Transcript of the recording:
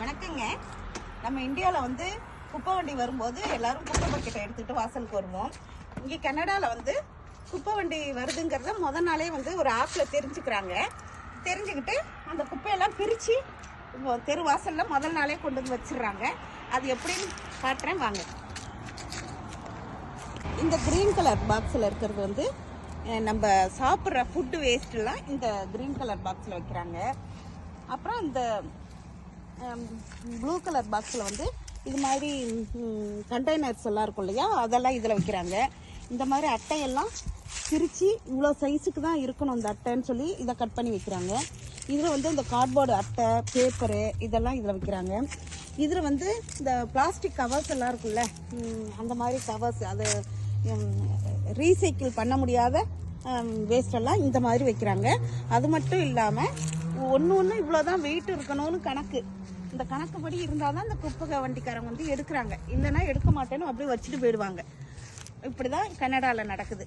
வணக்கங்க. நம்ம இந்தியாவில் வந்து குப்பை வண்டி வரும்போது எல்லாரும் குப்பை பக்கெட்டை எடுத்துகிட்டு வாசலுக்கு வருவோம். இங்கே கனடாவில் வந்து குப்பை வண்டி வருதுங்கிறத முத நாளே வந்து ஒரு ஆப்பில் தெரிஞ்சுக்கிறாங்க. தெரிஞ்சுக்கிட்டு அந்த குப்பையெல்லாம் பிரித்து தெரு வாசலில் முதல் நாளே கொண்டு வந்து வச்சிடுறாங்க. அது எப்படின்னு காட்டுறேன் வாங்க. இந்த க்ரீன் கலர் பாக்ஸில் இருக்கிறது வந்து நம்ம சாப்பிட்ற ஃபுட்டு வேஸ்ட்லாம் இந்த க்ரீன் கலர் பாக்ஸில் வைக்கிறாங்க. அப்புறம் இந்த ப்ளூ கலர் பாக்ஸில் வந்து இது மாதிரி கண்டெய்னர்ஸ் எல்லாம் இருக்கும் இல்லையா? அதெல்லாம் இதில் வைக்கிறாங்க. இந்த மாதிரி அட்டையெல்லாம் பிரித்து இவ்வளோ சைஸுக்கு தான் இருக்கணும் இந்த அட்டைன்னு சொல்லி இதை கட் பண்ணி வைக்கிறாங்க. இதில் வந்து இந்த கார்ட்போர்டு அட்டை பேப்பரு இதெல்லாம் இதில் வைக்கிறாங்க. இதில் வந்து இந்த பிளாஸ்டிக் கவர்ஸ் எல்லாம் இருக்குல்ல அந்த மாதிரி கவர்ஸ் அதை ரீசைக்கிள் பண்ண முடியாத வேஸ்டெல்லாம் இந்த மாதிரி வைக்கிறாங்க. அது மட்டும் இல்லாமல் ஒன்று ஒன்று இவ்வளோதான் வெயிட் இருக்கணும்னு கணக்கு. இந்த கணக்குப்படி இருந்தால் தான் இந்த குப்பை வண்டிக்காரங்க வந்து எடுக்கிறாங்க. இல்லைன்னா எடுக்க மாட்டேன்னு அப்படியே வச்சுட்டு போயிடுவாங்க. இப்படி தான் கனடாவில் நடக்குது.